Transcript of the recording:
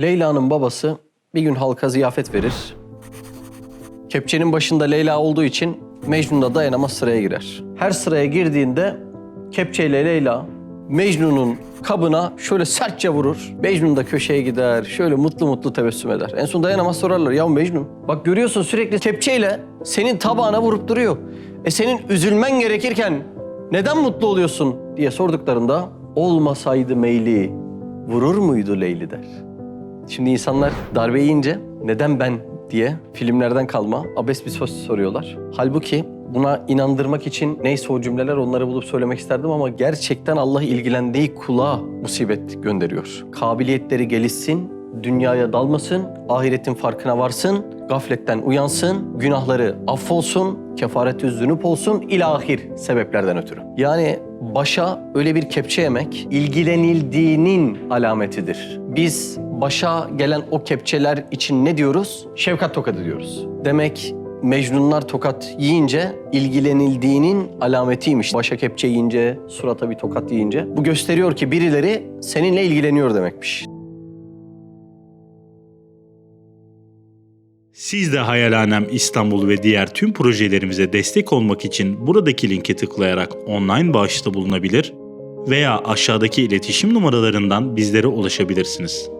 Leyla'nın babası bir gün halka ziyafet verir. Kepçenin başında Leyla olduğu için Mecnun da dayanamaz sıraya girer. Her sıraya girdiğinde kepçeyle Leyla Mecnun'un kabına şöyle sertçe vurur. Mecnun da köşeye gider. Şöyle mutlu mutlu tebessüm eder. En son dayanamaz sorarlar. Ya Mecnun bak görüyorsun sürekli kepçeyle senin tabağına vurup duruyor. E senin üzülmen gerekirken neden mutlu oluyorsun diye sorduklarında olmasaydı meyli vurur muydu Leyli der. Şimdi insanlar darbe yiyince neden ben diye filmlerden kalma abes bir söz soruyorlar. Halbuki buna inandırmak için neyse o cümleler onları bulup söylemek isterdim ama gerçekten Allah ilgilendiği kula musibet gönderiyor. Kabiliyetleri gelişsin, dünyaya dalmasın, ahiretin farkına varsın, gafletten uyansın, günahları affolsun, kefaret zünüp olsun ilahir sebeplerden ötürü. Yani başa öyle bir kepçe yemek ilgilenildiğinin alametidir. Biz başa gelen o kepçeler için ne diyoruz? Şefkat tokadı diyoruz. Demek Mecnunlar tokat yiyince ilgilenildiğinin alametiymiş. Başa kepçe yiyince, surata bir tokat yiyince. Bu gösteriyor ki birileri seninle ilgileniyor demekmiş. Siz de Hayalhanem İstanbul ve diğer tüm projelerimize destek olmak için buradaki linke tıklayarak online bağışta bulunabilir veya aşağıdaki iletişim numaralarından bizlere ulaşabilirsiniz.